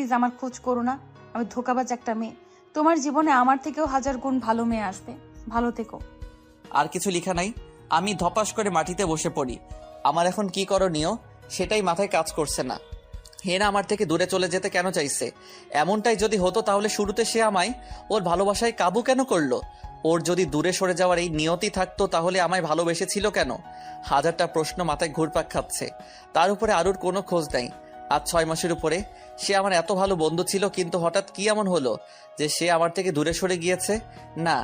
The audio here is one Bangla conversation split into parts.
প্লিজ আমার খোঁজ করো না। আমি ধোকাবাজ একটা মেয়ে। তোমার জীবনে আমার থেকেও হাজার গুণ ভালো মেয়ে আসবে। ভালো থেকো। আর কিছু লেখা নাই। আমি ধপাস করে মাটিতে বসে পড়ি। আমার এখন কি করণীয়? সেটাই মাথায় কাজ করছে না। হেনা আমার থেকে দূরে চলে যেতে কেন চাইছে? এমনটাই যদি হতো তাহলে শুরুতে সে আমায় ওর ভালোবাসায় কাবু কেন করল? ওর যদি দূরে সরে যাওয়ার এই নিয়তি থাকতো তাহলে আমায় ভালোবেসেছিল কেন? হাজারটা প্রশ্ন মাথায় ঘুরপাক খাচ্ছে। তার উপরে আরুর কোনো খোঁজ নাই। আজ ছয় মাসের উপরে। সে আমার এত ভালো বন্ধু ছিল, কিন্তু হঠাৎ কি এমন হলো যে সে আমার থেকে দূরে সরে গিয়েছে? না,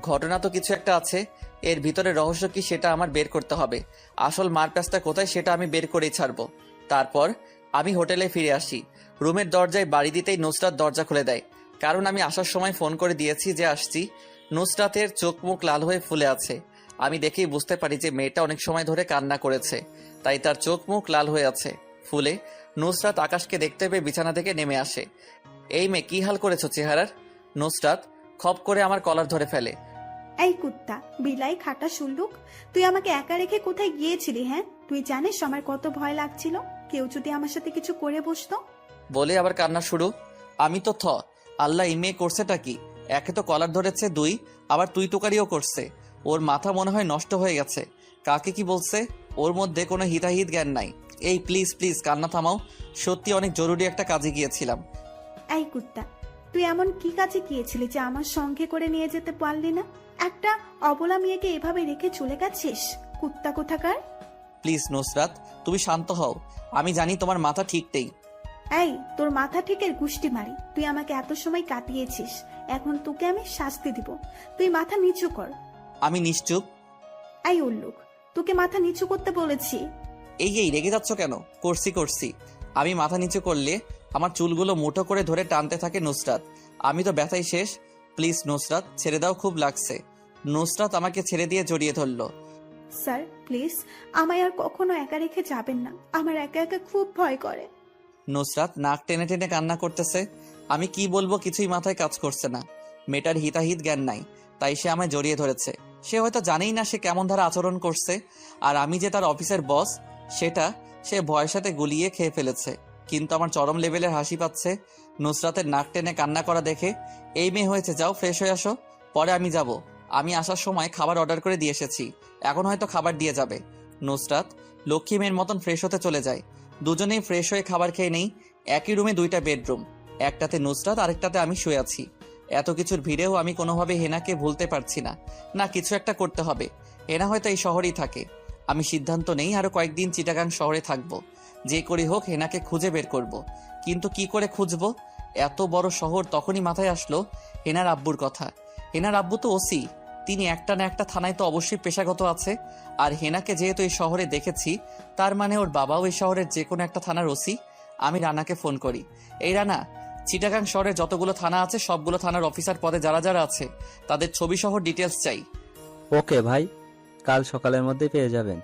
ঘটনা তো কিছু একটা আছে। এর ভিতরে রহস্য কি সেটা আমার বের করতে হবে। আসল মারপ্যাচটা কোথায় সেটা আমি বের করেই ছাড়বো। তারপর আমি হোটেলে ফিরে আসি। রুমের দরজায় বাড়ি দিতেই নুসরাত দরজা খুলে দেয়। কারণ আমি আসার সময় ফোন করে দিয়েছি যে আসছি। নুসরাতের চোখ মুখ লাল হয়ে ফুলে আছে। আমি দেখেই বুঝতে পারি যে মেয়েটা অনেক সময় ধরে কান্না করেছে। তাই তার চোখ মুখ লাল হয়ে আছে। ফুলে নুসরাত আকাশকে দেখতে পেয়ে বিছানা থেকে নেমে আসে। এই মেয়ে কি হাল করেছ চেহারার? নুসরাত খপ করে আমার কলার ধরে ফেলে। এই কুত্তা বিলাই খাটা শুল্লুক তুই আমাকে একা রেখে কোথায় গিয়েছিলি হ্যাঁ? তুই জানিস আমার কত ভয় লাগছিল? কেউ যদি আমার সাথে কিছু করে বসতো? বলে আবার কান্না শুরু। আমি তো থ আল্লাহ এই মেয়ে করছেটা কি? একে তো কলার ধরেছে দুই আবার তুই তোকারিও করছে। ওর মাথা মনে হয় নষ্ট হয়ে গেছে। কাকে কি বলছে? ওর মধ্যে কোনো হিতাহিত জ্ঞান নাই। এই প্লিজ প্লিজ কান্না থামাও। সত্যি অনেক জরুরি একটা কাজে গিয়েছিলাম। এই কুত্তা তুই এমন কি কাজে গিয়েছিলি যে আমার সঙ্গে করে নিয়ে যেতে পারলি না? একটা অবলা মেয়েকে এভাবে রেখে চলে গেছিস? কুত্তা কোথাকার? প্লিজ নুসরাত তুমি শান্ত হও। আমি জানি তোমার মাথা ঠিক নেই। এই তোর মাথা ঠিকের গুষ্টি মারি। তুই আমাকে এত সময় কাটিয়েছিস। এখন তোকে আমি শাস্তি দিব। তুই মাথা নিচু কর। আমি নিশ্চুপ। এই উল্লুক তোকে মাথা নিচু করতে বলেছি। এই এই রেগে যাচ্ছ কেন? করছি করছি। আমি মাথা নিচু করলে আমার চুলগুলো মুঠো করে ধরে টানতে থাকে নুসরাত। আমি তো ব্যথাই শেষ। প্লিজ নুসরাত ছেড়ে দাও খুব লাগছে। নুসরাত আমাকে ছেড়ে দিয়ে জড়িয়ে ধরলো। স্যার প্লিজ আমায় আর কখনো একা রেখে যাবেন না। আমার একা একা খুব ভয় করে। নুসরাত নাক টেনে টেনে কান্না করতেছে। আমি কি বলব কিছুই মাথায় কাজ করছে না। মেয়েটার হিতাহিত জ্ঞান নাই তাই সে আমায় জড়িয়ে ধরেছে। সে হয়তো জানেই না সে কেমন ধারা আচরণ করছে। আর আমি যে তার অফিসের বস সেটা সে ভয়ের সাথে গুলিয়ে খেয়ে ফেলেছে। কিন্তু আমার চরম লেভেলের হাসি পাচ্ছে। নুসরাতের নাক টেনে কান্না করা দেখে, এই মেয়ে হয়েছে, যাও ফ্রেশ হয়ে আসো। পরে আমি যাব। আমি আসার সময় খাবার অর্ডার করে দিয়ে এসেছি। এখন হয়তো খাবার দিয়ে যাবে। নুসরাত লক্ষ্মী মেয়ের মতন ফ্রেশ হতে চলে যায়। দুজনেই ফ্রেশ হয়ে খাবার খেয়ে নেই। একই রুমে দুইটা বেডরুম। একটাতে নুসরাত, আরেকটাতে আমি শুয়ে আছি। এত কিছুর ভিড়েও আমি কোনোভাবে হেনাকে ভুলতে পারছি না। না, কিছু একটা করতে হবে। হেনা হয়তো এই শহরেই থাকে। আমি সিদ্ধান্ত নেই আরও কয়েকদিন চিটাগাং শহরে থাকব। যে করি হোক, হেনাকে খুঁজে বের করব। কিন্তু কি করে খুঁজবো? এত বড় শহর তখনই মাথায় আসলো হেনার আব্বুর কথা। হেনার আব্বু তো ওসি। তিনি একটা না একটা থানায় তো অবশ্যই পেশাগত আছে। আর হেনাকে যেহেতু এই শহরে দেখেছি, তার মানে ওর বাবাও এই শহরের যে কোনো একটা থানার ওসি। আমি রানাকে ফোন করি। এই রানা, চিটাগাং শহরে যতগুলো থানা আছে, সবগুলো থানার অফিসার পদে যারা যারা আছে, তাদের ছবি সহ ডিটেলস চাই। ওকে ভাই। কাল সকালের মধ্যে পেয়ে যাবেন।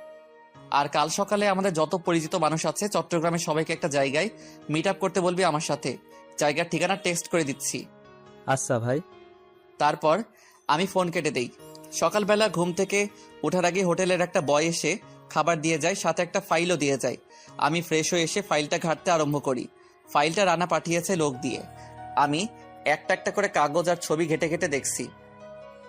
আর কাল সকালে আমাদের যত পরিচিত মানুষ আছে চট্টগ্রামের সবাইকে একটা জায়গায় মিট আপ করতে বলবি আমার সাথে। জায়গার ঠিকানা টেক্সট করে দিচ্ছি। আচ্ছা ভাই। তারপর আমি ফোন কেটে দেই। সকালবেলা ঘুম থেকে ওঠার আগে হোটেলের একটা বয় এসে খাবার দিয়ে যায় সাথে একটা ফাইলও দিয়ে যায়। আমি ফ্রেশ হয়ে এসে ফাইলটা ঘাঁটতে আরম্ভ করি। ফাইলটা রানা পাঠিয়েছে লোক দিয়ে। আমি একটা একটা করে কাগজ আর ছবি ঘেটে ঘেটে দেখছি।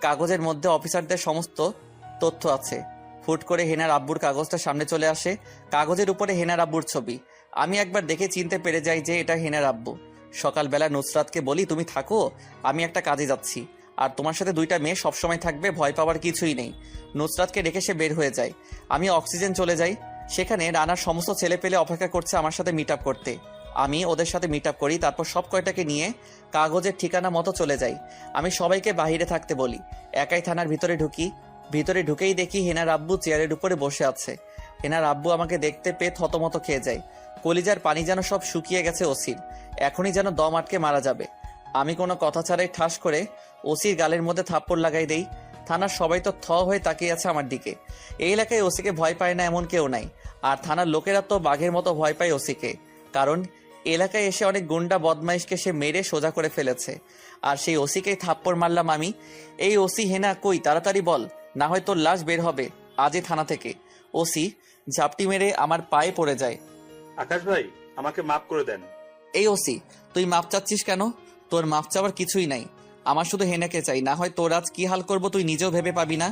কাগজের মধ্যে অফিসারদের সমস্ত তথ্য আছে। ফুট করে হেনার আব্বুর কাগজটা সামনে চলে আসে। কাগজের উপরে হেনার আব্বুর ছবি। আমি একবার দেখে চিনতে পেরে যাই যে এটা হেনার আব্বু। সকালবেলা নুসরাতকে বলি, তুমি থাকো, আমি একটা কাজে যাচ্ছি। আর তোমার সাথে দুইটা মেয়ে সবসময় থাকবে, ভয় পাওয়ার কিছুই নেই। নুসরাতকে ডেকে সে বের হয়ে যায়। আমি অক্সিজেন চলে যাই। সেখানে রানার সমস্ত ছেলে পেলে অপেক্ষা করছে আমার সাথে মিট আপ করতে। আমি ওদের সাথে মিট আপ করি, তারপর সব কয়টাকে নিয়ে কাগজের ঠিকানা মতো চলে যাই। আমি সবাইকে বাহিরে থাকতে বলি। একাই থানার ভিতরে ঢুকি। ভিতরে ঢুকেই দেখি হেনার আব্বু চেয়ারের উপরে বসে আছে। হেনার আব্বু আমাকে দেখতে পেয়ে থতমত খেয়ে যায়। কলিজার পানি যেন সব শুকিয়ে গেছে ওসির। এখনই যেন দম আটকে মারা যাবে। আমি কোনো কথা ছাড়াই ঠাস করে ওসির গালের মধ্যে থাপ্পড় লাগাই দেই। থানার সবাই তো থ হয়ে তাকিয়ে আছে আমার দিকে। এই এলাকায় ওসিকে ভয় পায় না এমন কেউ নাই। আর থানার লোকেরা তো বাঘের মতো ভয় পায় ওসিকে। কারণ এলাকায় এসে অনেক গুন্ডা বদমাইশকে সে মেরে সোজা করে ফেলেছে। আর সেই ওসিকেই থাপ্পড় মারলাম আমি। এই ওসি হেনা কই? তাড়াতাড়ি বল। না হয় তোর লাশ বের হবে আজই থানা থেকে। ওসি ঝাপটি মেরে আমার পায়ে পড়ে যায়। আকাশ ভাই আমাকে মাফ করে দেন। এই ওসি তুই মাপ চাচ্ছিস কেন? তোর মাপ চাওয়ার কিছুই নাই। আমার শুধু হেনাকে চাই না হয় তোর আজ কি হাল করব তুই নিজেও ভেবে পাবি না?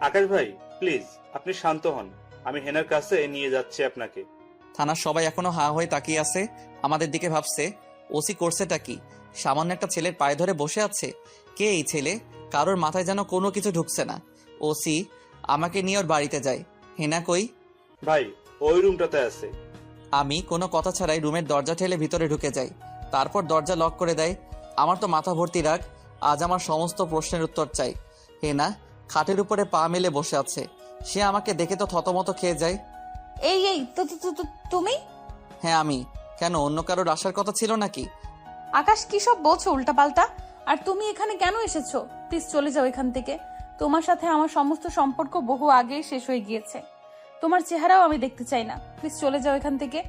আকাশ ভাই প্লিজ আপনি শান্ত হন। আমি হেনার কাছে নিয়ে যাচ্ছি আপনাকে। থানার সবাই এখনও হা হয়ে তাকিয়ে আছে আমাদের দিকে ভাবছে ওসি করছেটা কি? সামান্য একটা ছেলের পায়ে ধরে বসে আছে? কে এই ছেলে? কারোর মাথায় যেন কোনো কিছু ঢুকছে না। ওসি আমাকে নিয়ে ওর বাড়িতে যায় হেনা কই? ভাই ওই রুমটাতে আছে। আমি কোনো কথা ছাড়াই রুমের দরজা ঠেলে ভিতরে ঢুকে যাই। তারপর দরজা লক করে দেয়। আমার তো মাথা ভর্তি রাগ। আজ আমার সমস্ত প্রশ্নের উত্তর চাই। হেনা খাটের উপরে পা মেলে বসে আছে। সে আমাকে দেখে তো থতমত খেয়ে যায়। এই এই তো তো- তো- তো- তুমি? হ্যাঁ আমি। কেন অন্য কারোর আসার কথা ছিল নাকি? আকাশ কি সব বলছো উল্টাপাল্টা? আর তুমি এখানে কেন এসেছ? প্লিজ চলে যাও এখান থেকে। তোমার সাথে আমার সমস্ত সম্পর্ক বহু আগেই শেষ হয়ে গিয়েছে। তোমার চেহারাও আমি দেখতে চাই না। প্লিজ চলে যাও এখান থেকে।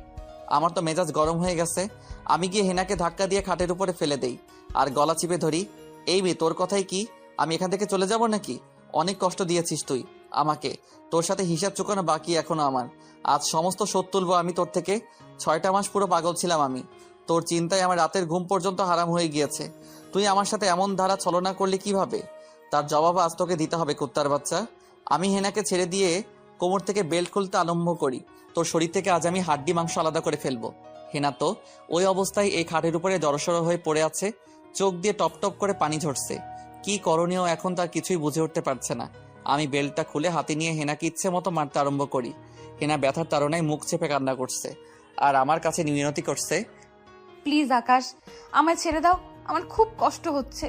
আমার তো মেজাজ গরম হয়ে গেছে। আমি গিয়ে হেনাকে ধাক্কা দিয়ে খাটের উপরে ফেলে দেই। আর গলা চিপে ধরি, এই মেয়ে, তোর কথাই কি? আমি এখান থেকে চলে যাব নাকি? অনেক কষ্ট দিয়েছিস তুই, আমাকে। তোর সাথে হিসাব চুকানো বাকি এখনও আমার। আজ সমস্ত শোধ তুলবো আমি তোর থেকে। ছয়টা মাস পুরো পাগল ছিলাম আমি। তোর চিন্তায় আমার রাতের ঘুম পর্যন্ত হারাম হয়ে গিয়েছে। তুই আমার সাথে এমন ধারা ছলনা করলি কীভাবে? তার জবাব আজ তোকে দিতে হবে, কুত্তার বাচ্চা। আমি হেনাকে ছেড়ে দিয়ে কোমর থেকে বেল্ট খুলতে আরম্ভ করি। তোর শরীর থেকে আজ আমি হাড্ডি, মাংস আলাদা করে ফেলব। হেনা তো ওই অবস্থায় এই খাটের উপরে জড়সড় হয়ে পড়ে আছে, চোখ দিয়ে টপ টপ করে পানি ঝরছে। কি করণীয় এখন তার কিছুই বুঝে উঠতে পারছে না। আমি বেল্টটা খুলে হাতে নিয়ে হেনাকে ইচ্ছে মতো মারতে আরম্ভ করি। হেনা ব্যথার তাড়নায় মুখ চেপে কান্না করছে আর আমার কাছে মিনতি করছে, প্লিজ আকাশ, আমায় ছেড়ে দাও, আমার খুব কষ্ট হচ্ছে।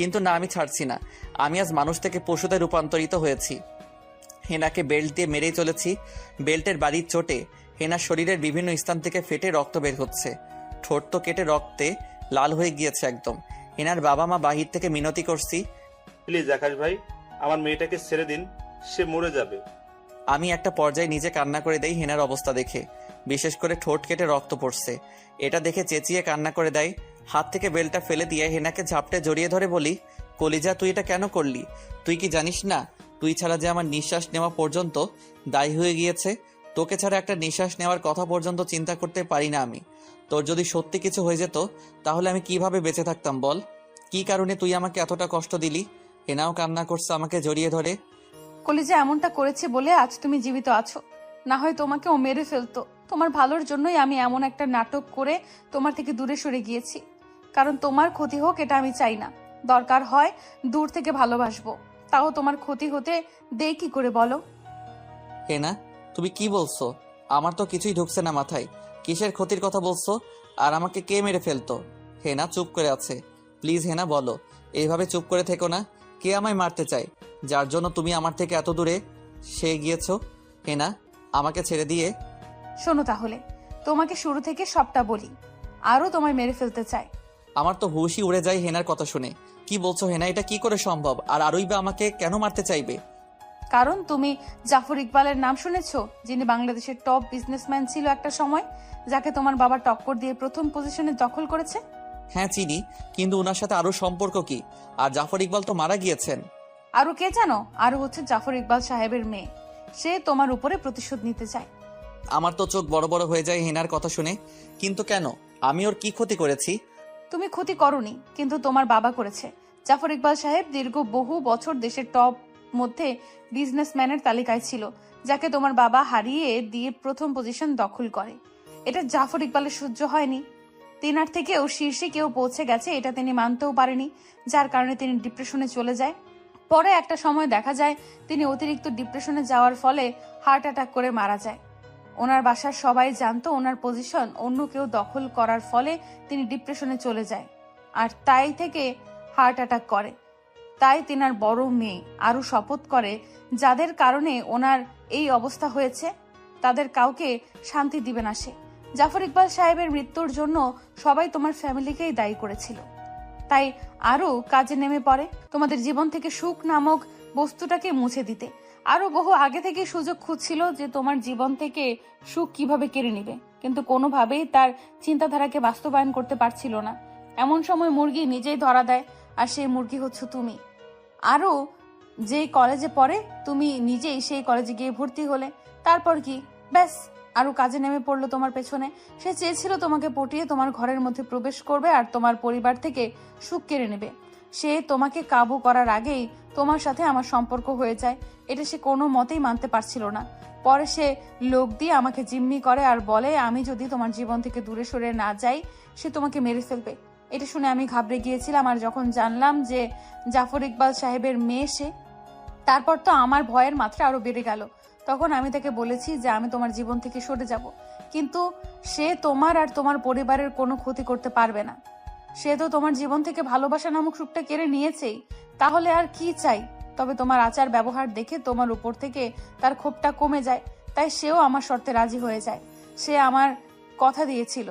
কিন্তু না আমি ছাড়ছি না। আমি আজ মানুষ থেকে পশুতে রূপান্তরিত হয়েছি। হেনাকে বেল্ট দিয়ে মেরেই চলেছি। বেল্টের বাড়ির চোটে হেনার শরীরের বিভিন্ন স্থান থেকে ফেটে রক্ত বের হচ্ছে। ঠোঁট তো কেটে রক্তে লাল হয়ে গিয়েছে একদম। হেনার বাবা মা বাহির থেকে মিনতি করছি। প্লিজ আকাশ ভাই আমার মেয়েটাকে ছেড়ে দিন সে মরে যাবে। আমি একটা পর্যায়ে নিজে কান্না করে দেই হেনার অবস্থা দেখে। বিশেষ করে ঠোঁট কেটে রক্ত পড়ছে। এটা দেখে চেঁচিয়ে কান্না করে দেয় হাত থেকে বেলটা ফেলে দিয়ে হেনাকে ঝাপটে জড়িয়ে ধরে বলি, কলিজা, তুই এটা কেন করলি? তুই কি জানিস না? তুই ছাড়া যে আমার নিঃশ্বাস নেওয়া পর্যন্ত দায়ী হয়ে গিয়েছে, তোকে ছাড়া একটা নিঃশ্বাস নেওয়ার কথা পর্যন্ত চিন্তা করতে পারি না আমি। তোর যদি সত্যি কিছু হয়ে যেত, তাহলে আমি কীভাবে বেঁচে থাকতাম বল? কি কারণে তুই আমাকে এতটা কষ্ট দিলি? হেনাও কান্না করছে আমাকে জড়িয়ে ধরে। কলিজা এমনটা করেছে বলে আজ তুমি জীবিত আছো। না হয় তোমাকে ও মেরে ফেলতো। তোমার ভালোর জন্যই আমি এমন একটা নাটক করে তোমার থেকে দূরে সরে গিয়েছি। কারণ তোমার ক্ষতি হোক এটা আমি চাই না। দরকার হয় দূর থেকে ভালোবাসবো। তাও তোমার ক্ষতি হতে দেই কি করে বলো? হেনা তুমি কি বলছো? আমার তো কিছুই ঢুকছে না মাথায়। কিসের ক্ষতির কথা বলছো? আর আমাকে কে মেরে ফেলতো? হেনা চুপ করে আছে। প্লিজ হেনা বলো। এইভাবে চুপ করে থেকো না। কে আমায় মারতে চায়? যার জন্য তুমি আমার থেকে এত দূরে সে গিয়েছো? হেনা আমাকে ছেড়ে দিয়ে। শোনো তাহলে তোমাকে শুরু থেকে সবটা বলি। আরও তোমায় মেরে ফেলতে চাই আমার তো হুশই উড়ে যায় হেনার কথা শুনে। কি বলছো হেনা এটা কি করে সম্ভব? আর আরই বা আমাকে কেন মারতে চাইবে? কারণ তুমি জাফর ইকবালের নাম শুনেছো যিনি বাংলাদেশের টপ বিজনেসম্যান ছিল একটা সময় যাকে তোমার বাবা টক্কর দিয়ে প্রথম পজিশনে দখল করেছে? হ্যাঁ চিনি কিন্তু ওনার সাথে আরও সম্পর্ক কি? আর জাফর ইকবাল তো মারা গিয়েছেন। আরও কে জানো? আরও হচ্ছে জাফর ইকবাল সাহেবের মেয়ে। সে তোমার উপরে প্রতিশোধ নিতে চায়। আমার তো চোখ বড় বড় হয়ে যায় হেনার কথা শুনে কিন্তু কেন? আমি ওর কি ক্ষতি করেছি? তুমি ক্ষতি করনি, কিন্তু তোমার বাবা করেছে। জাফর ইকবাল সাহেব দীর্ঘ বহু বছর দেশের টপ মধ্যে বিজনেসম্যানের তালিকায় ছিল, যাকে তোমার বাবা হারিয়ে দিয়ে প্রথম পজিশন দখল করে। এটা জাফর ইকবালের সহ্য হয়নি। তিনার থেকেও শীর্ষে কেউ পৌঁছে গেছে, এটা তিনি মানতেও পারেনি, যার কারণে তিনি ডিপ্রেশনে চলে যায়। পরে একটা সময় দেখা যায়, তিনি অতিরিক্ত ডিপ্রেশনে যাওয়ার ফলে হার্ট অ্যাটাক করে মারা যায়। ওনার বাসার সবাই জানতো ওনার পজিশন অন্য কেউ দখল করার ফলে তিনি ডিপ্রেশনে চলে যায়। আর তাই থেকে হার্ট অ্যাটাক করে। তাই তিনার বড় মেয়ে আরও শপথ করে, যাদের কারণে ওনার এই অবস্থা হয়েছে, তাদের কাউকে শান্তি দিবে না সে। জাফর ইকবাল সাহেবের মৃত্যুর জন্য সবাই তোমার ফ্যামিলিকেই দায়ী করেছিল। তাই আরও কাজে নেমে পড়ে। তোমাদের জীবন থেকে সুখ নামক বস্তুটাকে মুছে দিতে। আরও বহু আগে থেকে সুযোগ খুঁজছিল যে তোমার জীবন থেকে সুখ কীভাবে কেড়ে নেবে। কিন্তু কোনোভাবেই তার চিন্তাধারাকে বাস্তবায়ন করতে পারছিল না। এমন সময় মুরগি নিজেই ধরা দেয়, আর সেই মুরগি হচ্ছে তুমি। আরও যে কলেজে পড়ে, তুমি নিজেই সেই কলেজে গিয়ে ভর্তি হলে। তারপর কি? ব্যাস আরও কাজে নেমে পড়ল তোমার পেছনে। সে চেয়েছিল তোমাকে পটিয়ে তোমার ঘরের মধ্যে প্রবেশ করবে আর তোমার পরিবার থেকে সুখ কেড়ে নেবে। সে তোমাকে কাবু করার আগেই তোমার সাথে আমার সম্পর্ক হয়ে যায়। এটা সে কোনো মতেই মানতে পারছিল না। পরে সে লোক দিয়ে আমাকে জিম্মি করে আর বলে, আমি যদি তোমার জীবন থেকে দূরে সরে না যাই, সে তোমাকে মেরে ফেলবে। এটা শুনে আমি ঘাবড়ে গিয়েছিলাম আর যখন জানলাম যে জাফর ইকবাল সাহেবের মেয়ে সে, তারপর তো আমার ভয়ের মাত্রা আরও বেড়ে গেল। তখন আমি তাকে বলেছি যে, আমি তোমার জীবন থেকে সরে যাব। কিন্তু সে তোমার আর তোমার পরিবারের কোনো ক্ষতি করতে পারবে না। সে তো তোমার জীবন থেকে ভালোবাসা নামক সুখটা কেড়ে নিয়েছেই। তাহলে আর কি চাই? তবে তোমার আচার ব্যবহার দেখে তোমার উপর থেকে তার ক্ষোভটা কমে যায়, তাই সেও আমার শর্তে রাজি হয়ে যায়। সে আমার কথা দিয়েছিল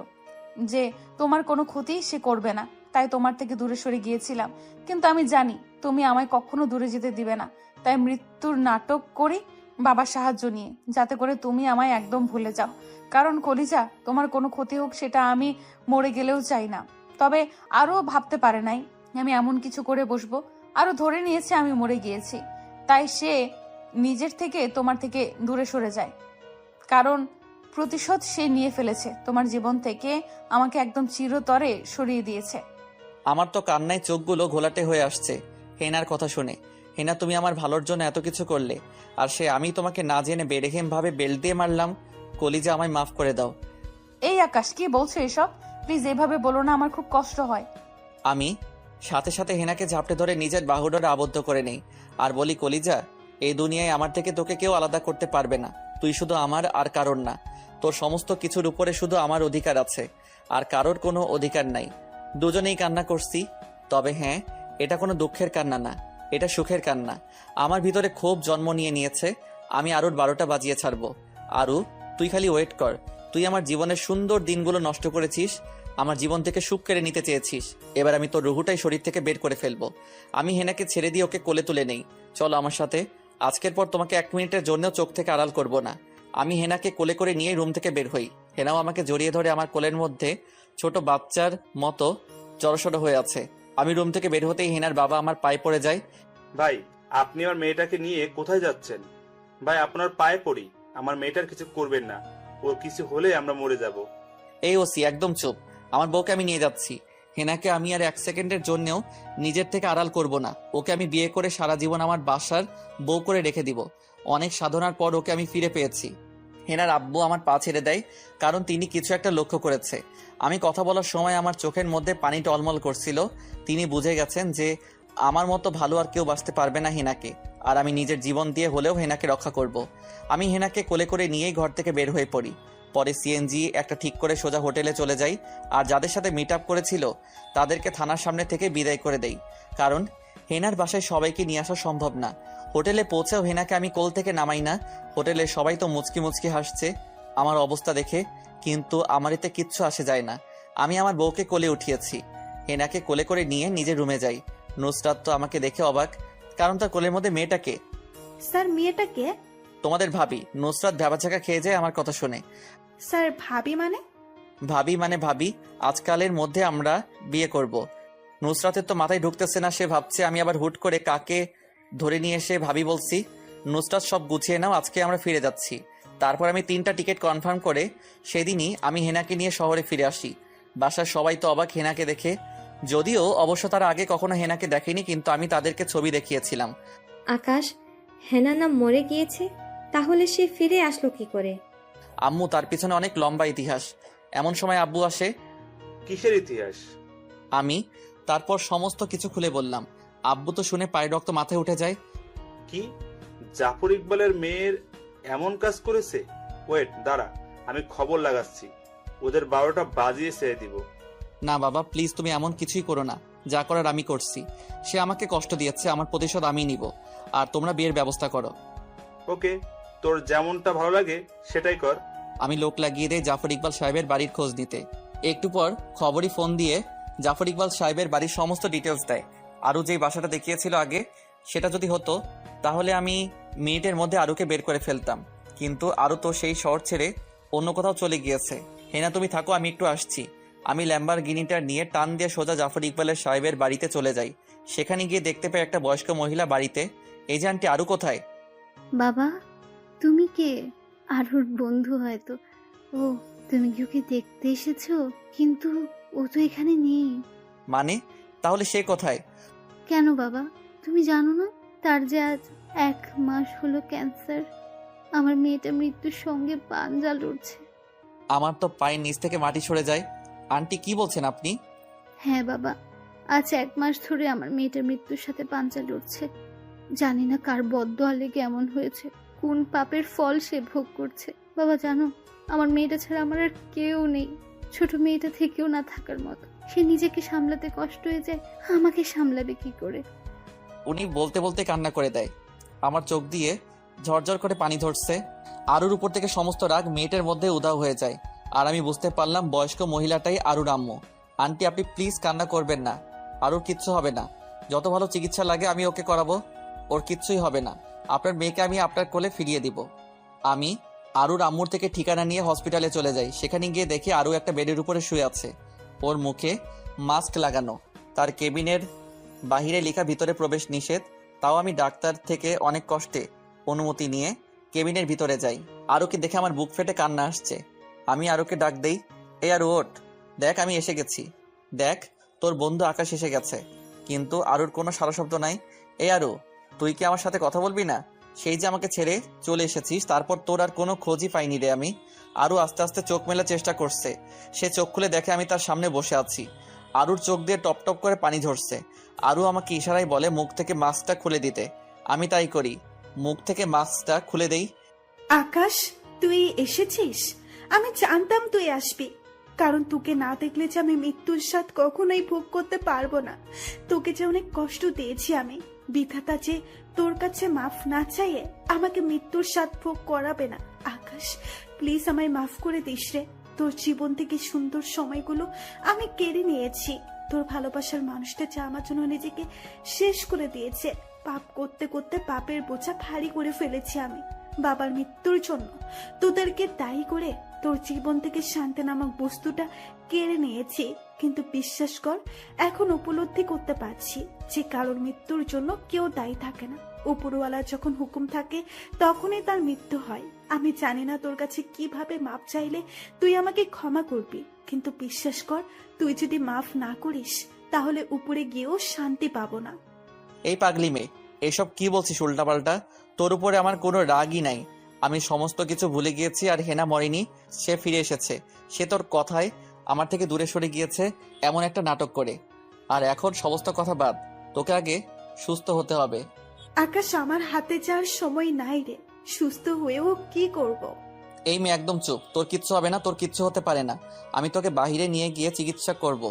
যে তোমার কোনো ক্ষতি সে করবে না, তাই তোমার থেকে দূরে সরে গিয়েছিলাম। কিন্তু আমি জানি তুমি আমায় কখনো দূরে যেতে দিবে না, তাই মৃত্যুর নাটক করি বাবার সাহায্য নিয়ে, যাতে করে তুমি আমায় একদম ভুলে যাও। কারণ কলিজা, তোমার কোনো ক্ষতি হোক সেটা আমি মরে গেলেও চাই না। তবে আরও ভাবতে পারে নাই আমি এমন কিছু করে বসবো। আরও ধরে নিয়েছে আমি মরে গিয়েছি। তাই সে নিজের থেকে তোমার থেকে দূরে সরে যায়। কারণ প্রতিশোধ সে নিয়ে ফেলেছে। তোমার জীবন থেকে আমাকে একদম চিরতরে সরিয়ে দিয়েছে। আমার তো কান্নায় চোখগুলো ঘোলাটে হয়ে আসছে। হেনার কথা শুনে হেনা তুমি আমার ভালোর জন্য এত কিছু করলে। আর সে আমি তোমাকে না জেনে বেড়েহেম ভাবে বেল দিয়ে মারলাম। কলিজা আমায় মাফ করে দাও। এই আকাশ কি বলছো এসব? প্লিজ এভাবে বলো না, আমার খুব কষ্ট হয়। আমি সাথে সাথে হেনাকে ঝাপটে ধরে নিজের বাহুডোরে আবদ্ধ করে নেই। আর বলি, কলিজা, এই দুনিয়ায় আমার থেকে তোকে কেউ আলাদা করতে পারবে না। তুই শুধু আমার আর কারোর না। তোর সমস্ত কিছুর উপরে শুধু আমার অধিকার আছে। আর কারোর কোনো অধিকার নাই। দুজনেই কান্না করছি। তবে হ্যাঁ এটা কোনো দুঃখের কান্না না। এটা সুখের কান্না। আমার ভিতরে ক্ষোভ জন্ম নিয়ে নিয়েছে। আমি আরুর বারোটা বাজিয়ে ছাড়বো। আরু, তুই খালি ওয়েট কর। তুই আমার জীবনের সুন্দর দিনগুলো নষ্ট করেছিস, আমার জীবন থেকে সুখ কেড়ে নিতে চেয়েছিস। এবার আমি তোর রুহুটাই শরীর থেকে বের করে ফেলব। আমি হেনাকে ছেড়ে দিয়ে ওকে কোলে তুলে নেই। চলো আমার সাথে, আজকের পর তোমাকে এক মিনিটের জন্যও চোখ থেকে আড়াল করব না। আমি হেনাকে কোলে করে নিয়ে রুম থেকে বের হই। হেনাও আমাকে জড়িয়ে ধরে আমার কোলের মধ্যে ছোট বাচ্চার মতো জড়সড় হয়ে আছে। আমি রুম থেকে বের হতেই হেনার বাবা আমার পায়ে পড়ে যায়। ভাই, আপনি আমার মেয়েটাকে নিয়ে কোথায় যাচ্ছেন? ভাই, আপনার পায়ে পড়ি। আমার মেয়েটার কিছু করবেন না। ওর কিছু হলে আমরা মরে যাব। এই ওসি, একদম চুপ। আমার বউকে আমি নিয়ে যাচ্ছি। হেনাকে আমি আর এক সেকেন্ডের জন্যেও নিজের থেকে আড়াল করব না। ওকে আমি বিয়ে করে সারা জীবন আমার বাসার বউ করে রেখে দিব। অনেক সাধনার পর ওকে আমি ফিরে পেয়েছি। হেনার আব্বু আমার পা ছেড়ে দেয়, কারণ তিনি কিছু একটা লক্ষ্য করেছে। আমি কথা বলার সময় আমার চোখের মধ্যে পানি টলমল করছিল। তিনি বুঝে গেছেন যে আমার মতো ভালো আর কেউ বাঁচতে পারবে না হেনাকে, আর আমি নিজের জীবন দিয়ে হলেও হেনাকে রক্ষা করব। আমি হেনাকে কোলে করে নিয়েই ঘর থেকে বের হয়ে পড়ি। পরে সিএনজি একটা ঠিক করে সোজা হোটেলে চলে যাই, আর যাদের সাথে মিট আপ করেছিল, তাদেরকে থানার সামনে থেকে বিদায় করে দেই। কারণ, হেনার বাসায় সবাইকে নিয়ে আসা সম্ভব না। হোটেলে পৌঁছেও হেনাকে আমি কোল থেকে নামাই না। হোটেলের সবাই তো মুচকি মুচকি হাসছে, আমার অবস্থা দেখে, কিন্তু আমার এতে কিচ্ছু আসে যায় না। আমি আমার বউকে কোলে উঠিয়েছি। হেনাকে কোলে করে নিয়ে নিজের রুমে যাই। নুসরাত তো আমাকে দেখে অবাক কারণ তার কোলের মধ্যে মেয়েটাকে স্যার মেয়েটাকে তোমাদের ভাবি নুসরাত ভ্যাবাচাকা খেয়ে যায় আমার কথা শুনে। স্যার ভাবি মানে? ভাবি মানে ভাবি আজকালের মধ্যে আমরা বিয়ে করব। নুসরাতের তো মাথায় ঢুকতেছে না সে ভাবছে আমি আবার হুট করে কাকে ধরে নিয়ে এসে ভাবি বলছি। নুসরাত সব গুছিয়ে নাও আজকে আমরা ফিরে যাচ্ছি। তারপর আমি তিনটা টিকিট কনফার্ম করে সেদিনই আমি হেনাকে নিয়ে শহরে ফিরে আসি। বাসার সবাই তো অবাক হেনাকে দেখে যদিও অবশ্য তারা আগে কখনো হেনাকে দেখেনি কিন্তু আমি তাদেরকে ছবি দেখিয়েছিলাম। আকাশ হেনা না মরে গিয়েছে? তাহলে সে ফিরে আসলো কি করে? আম্মু তার পিছনে অনেক লম্বা ইতিহাস। এমন সময় আব্বু আসে। কিসের ইতিহাস? আমি। তারপর সমস্ত কিছু খুলে বললাম। আব্বু তো শুনে পায়ের রক্ত মাথায় উঠে যায়। কি? জাফর ইকবালের মেয়ের এমন কাজ করেছে? ওয়েট দাঁড়া আমি খবর লাগাচ্ছি। ওদের বারোটা বাজিয়ে ছেড়ে দিব। না বাবা প্লিজ তুমি এমন কিছুই করো না। যা করার আমি করছি। সে আমাকে কষ্ট দিয়েছে আমার প্রতিশোধ আমি নিব। আর তোমরা বিয়ের ব্যবস্থা করো। ওকে তোর যেমনটা ভালো লাগে সেটাই কর। আমি লোক লাগিয়ে দেই জাফর ইকবাল সাহেবের বাড়ির খোঁজ নিতে। একটু পর খবরই ফোন দিয়ে জাফর ইকবাল সাহেবের বাড়ির সমস্ত ডিটেলস দেয়। আরও যেই বাসাটা দেখিয়েছিল আগে সেটা যদি হতো তাহলে আমি মিনিটের মধ্যে আরুকে বের করে ফেলতাম। কিন্তু আরও তো সেই শহর ছেড়ে অন্য কোথাও চলে গিয়েছে। হেনা তুমি থাকো আমি একটু আসছি। আমি ল্যাম্বার গিনিটা নিয়ে টান দিয়ে সোজা জাফর ইকবালের সাহেবের বাড়িতে চলে যাই। সেখানে গিয়ে দেখতে পাই একটা বয়স্ক মহিলা বাড়িতে। এই যে আন্টি আরু কোথায়? বাবা তুমি কে? আরুর বন্ধু হয়তো। ও তুমি কি ওকে দেখতে এসেছ? কিন্তু ও তো এখানে নেই। মানে? তাহলে সে কোথায়? কেন বাবা? তুমি জানো না? তার যে আজ এক মাস হলো ক্যান্সার। আমার মেয়েটা মৃত্যুর সঙ্গে পাঞ্জা লড়ছে। আমার তো পায়ের নিচ থেকে মাটি সরে যায়। আন্টি কি বলছেন আপনি? হ্যাঁ বাবা আজ এক মাস ধরে আমার মেয়েটার মৃত্যুর সাথে পাঞ্জা লড়ছে। জানি না কার বদ্ধ লেগে এমন হয়েছে কোন পাপের ফল সে ভোগ করছে। বাবা জানো আমার মেয়েটা ছাড়া আমার আর কেউ নেই। ছোট মেয়েটা থেকেও না থাকার মতো। সে নিজেকে সামলাতে কষ্ট হয়ে যায় আমাকে সামলাবে কি করে? উনি বলতে বলতে কান্না করে দেয়। আমার চোখ দিয়ে ঝরঝর করে পানি ধরছে। আরুর উপর থেকে সমস্ত রাগ মেয়েটার মধ্যে উধাও হয়ে যায়। আর আমি বুঝতে পারলাম বয়স্ক মহিলাটাই আরুর আম্মু। আন্টি, আপনি প্লিজ কান্না করবেন না। আরুর কিচ্ছু হবে না। যত ভালো চিকিৎসা লাগে, আমি ওকে করাবো। ওর কিচ্ছুই হবে না। আপনার মেয়েকে আমি আপনার কোলে ফিরিয়ে দিব। আমি আরুর আম্মুর থেকে ঠিকানা নিয়ে হসপিটালে চলে যাই। সেখানে গিয়ে দেখি আরু একটা বেডের উপরে শুয়ে আছে। ওর মুখে মাস্ক লাগানো। তার কেবিনের বাহিরে লেখা ভিতরে প্রবেশ নিষেধ। তাও আমি ডাক্তার থেকে অনেক কষ্টে অনুমতি নিয়ে কেবিনের ভিতরে যাই। আরুকে দেখে আমার বুক ফেটে কান্না আসছে। আমি আরুকে ডাক দেই, এ আর ওট দেখ, আমি এসে গেছি। দেখ, তোর বন্ধু আকাশ এসে গেছে। কিন্তু আরুর কোনো সারা শব্দ নাই। এ আরু, তুই কি আমার সাথে কথা বলবি না? সেই যে আমাকে ছেড়ে চলে এসেছিস, তারপর তোর আর কোনো খোঁজই পাইনি রে আমি। আরু আস্তে আস্তে চোখ মেলার চেষ্টা করছে। সে চোখ খুলে দেখে আমি তার সামনে বসে আছি। আরুর চোখ দিয়ে টপ টপ করে পানি ঝরছে। আরু আমাকে ইশারায় বলে, মুখ থেকে মাস্কটা খুলে দিতে। আমি তাই করি। মুখ থেকে মাস্কটা খুলে দেই। আকাশ, তুই এসেছিস? আমি জানতাম তুই আসবি। কারণ তোকে না দেখলে যে আমি মৃত্যুর স্বাদ কখনোই ভোগ করতে পারব না। তোকে যে অনেক কষ্ট দিয়েছি আমি, বিধাতা যে তোর কাছে মাফ না চাইয়ে আমাকে মৃত্যুর স্বাদ ভোগ করাবে না। আকাশ প্লিজ আমায় মাফ করে দিস রে। তোর জীবন থেকে সুন্দর সময়গুলো আমি কেড়ে নিয়েছি। তোর ভালোবাসার মানুষটা যা আমার জন্য নিজেকে শেষ করে দিয়েছে, পাপ করতে করতে পাপের বোঝা ভারী করে ফেলেছি আমি। বাবার মৃত্যুর জন্য তোদেরকে দায়ী করে তোর জীবন থেকে শান্তি নামক বস্তুটা কেড়ে নিয়েছি। কিন্তু বিশ্বাস কর, এখন উপলব্ধি করতে পারছি যে কারোর মৃত্যুর জন্য কেউ দায়ী থাকে না। উপরওয়ালা যখন হুকুম থাকে, তখনই তার মৃত্যু হয়। আমি জানি না তোর কাছে কীভাবে মাপ চাইলে তুই আমাকে ক্ষমা করবি, কিন্তু বিশ্বাস কর, তুই যদি মাফ না করিস, তাহলে উপরে গিয়েও শান্তি পাবো না। এই পাগলি মেয়ে, এসব কি বলছিস উল্টাপাল্টা? তোর উপরে আমার কোনো রাগই নাই। আমি সমস্ত কিছু ভুলে গিয়েছি আর হেনা মরেনি সে ফিরে এসেছে। সে তোর কথায় আমার থেকে দূরে সরে গিয়েছে এমন একটা নাটক করে। আর এখন সমস্ত কথা বাদ তোকে আগে সুস্থ হতে হবে। আকাশ আমার হাতে যাওয়ার সময় নাই রে সুস্থ হয়েও কি করব। এই মেয়ে একদম চুপ তোর কিচ্ছু হবে না তোর কিচ্ছু হতে পারে না। আমি তোকে বাহিরে নিয়ে গিয়ে চিকিৎসা করব।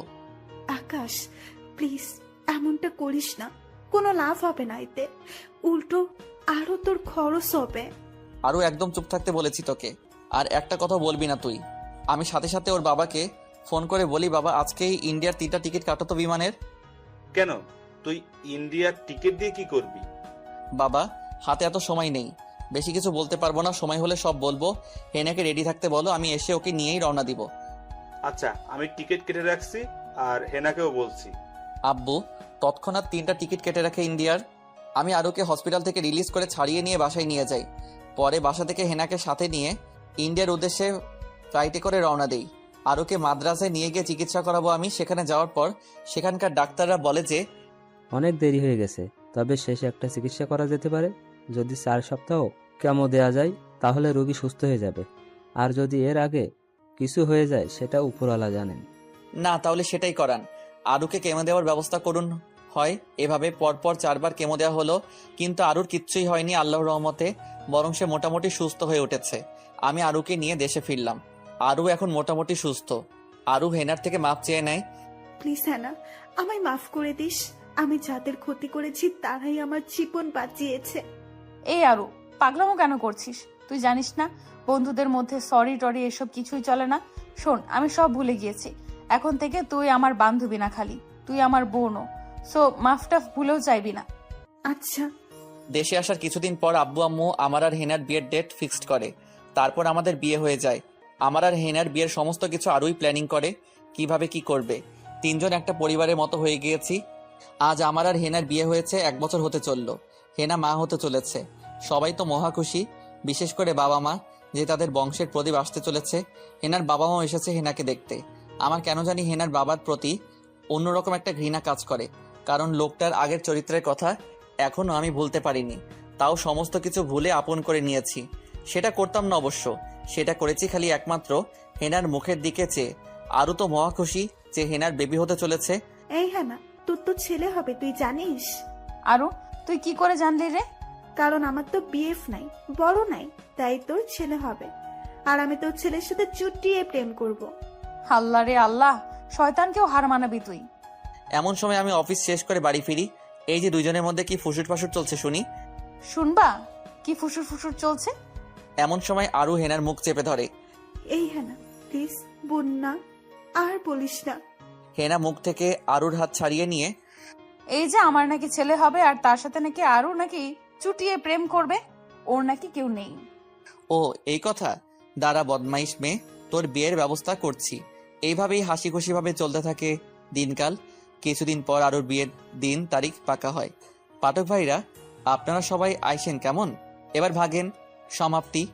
আকাশ প্লিজ এমনটা করিস না। কোনো লাভ হবে না এতে। উল্টো আরও তোর খরচ হবে। আরও একদম চুপ থাকতে বলেছি তোকে। আর একটা কথা বলবি না তুই। আমি সাথে সাথে ওর বাবাকে ফোন করে বলি বাবা আজকেই ইন্ডিয়ার তিনটা টিকিট কাটো তো বিমানের? কেন? তুই ইন্ডিয়ার টিকিট দিয়ে কি করবি? বাবা হাতে এত সময় নেই। বেশি কিছু বলতে পারব না সময় হলে সব বলব। হেনাকে রেডি থাকতে বলো আমি এসে ওকে নিয়েই রওনা দিব। আচ্ছা আমি টিকিট কেটে রাখছি আর হেনাকেও বলছি। আব্বু তৎক্ষণাৎ তিনটা টিকিট কেটে রাখে ইন্ডিয়ার। আমি আরোকে হসপিটাল থেকে রিলিজ করে ছাড়িয়ে নিয়ে বাসায় নিয়ে যাই। পরে বাসা থেকে হেনাকে সাথে নিয়ে ইন্ডিয়ার উদ্দেশ্যে ফ্লাইটে করে রওনা দেই। আরুকে মাদ্রাসায় নিয়ে গিয়ে চিকিৎসা করাবো আমি। সেখানে যাওয়ার পর সেখানকার ডাক্তাররা বলে যে অনেক দেরি হয়ে গেছে তবে শেষে একটা চিকিৎসা করা যেতে পারে। যদি চার সপ্তাহ কেমো দেয়া যায় তাহলে রোগী সুস্থ হয়ে যাবে। আর যদি এর আগে কিছু হয়ে যায় সেটা উপরওয়ালা জানেন। না তাহলে সেটাই করান। আরুকে কেমো দেওয়ার ব্যবস্থা করুন। হয় এভাবে পরপর চারবার কেমো দেওয়া হলো কিন্তু আরুর কিচ্ছুই হয়নি আল্লাহর রহমতে বরং সে মোটামুটি সুস্থ হয়ে উঠেছে। আমি আরুকে নিয়ে দেশে ফিরলাম। আরু এখন মোটামুটি সুস্থ। আরু হেনার থেকে মাপ চেয়ে নেয়। প্লিজ হ্যানা আমায় মাফ করে দিস। আমি যাদের ক্ষতি করেছি তারাই আমার জীবন বাঁচিয়েছে। এই আরু পাগলামো কেন করছিস? তুই জানিস না বন্ধুদের মধ্যে সরি টরি এসব কিছুই চলে না? শোন আমি সব ভুলে গিয়েছি। এখন থেকে তুই আমার বান্ধবী না খালি তুই আমার বোনও। সো মাফটাফ ভুলেও চাইবি না। আচ্ছা। দেশে আসার কিছুদিন পর আব্বু আম্মু আমার আর হেনার বিয়ের ডেট ফিক্সড করে। তারপর আমাদের বিয়ে হয়ে যায়। আমার আর হেনার বিয়ের সমস্ত কিছু আরুই প্ল্যানিং করে কীভাবে কি করবে। তিনজন একটা পরিবারের মতো হয়ে গিয়েছি। আজ আমার আর হেনার বিয়ে হয়েছে এক বছর হতে চলল। হেনা মা হতে চলেছে। সবাই তো মহা খুশি। বিশেষ করে বাবা মা যে তাদের বংশের প্রদীপ আসতে চলেছে। হেনার বাবা মাও এসেছে হেনাকে দেখতে। আমার কেন জানি হেনার বাবার প্রতি অন্যরকম একটা ঘৃণা কাজ করে। কারণ লোকটার আগের চরিত্রের কথা এখনও আমি ভুলতে পারিনি। তাও সমস্ত কিছু ভুলে আপন করে নিয়েছি। সেটা করতাম না অবশ্য। সেটা করেছি খালি একমাত্র হেনার মুখের দিকে চেয়ে। আরও তো মহা খুশি যে হেনার বেবি হতে চলেছে। এই হ্যাঁ না তোর তো ছেলে হবে তুই জানিস? আরও তুই কি করে জানলি রে? কারণ আমার তো বিএফ নাই বড় নাই তাই তোর ছেলে হবে। আর আমি তোর ছেলের সাথে চুটিয়ে প্রেম করব। আল্লাহ রে আল্লাহ শয়তানকেও হার মানাবি তুই। এমন সময় আমি অফিস শেষ করে বাড়ি ফিরি। এই যে দুজনের মধ্যে কি ফুসুট ফাসুট চলছে শুনি? শুনবা? কি ফুসুর ফুসুর চলছে? এমন সময় আরু হেনার মুখ চেপে ধরে। এই হ্যাঁ না প্লিজ না আর বলিস না। হেনা মুখ থেকে আরুর হাত ছাড়িয়ে নিয়ে এই যে আমার নাকি ছেলে হবে আর তার সাথে নাকি আরও নাকি চুটিয়ে প্রেম করবে ওর নাকি কেউ নেই। ও এই কথা? দাঁড়া বদমাইশ মেয়ে তোর বিয়ের ব্যবস্থা করছি। এইভাবেই হাসি খুশি ভাবে চলতে থাকে দিনকাল। কিছুদিন পর আরুর বিয়ের দিন তারিখ পাকা হয়। পাঠক ভাইরা, আপনারা সবাই আইসেন কেমন? এবার ভাগেন সমাপ্তি।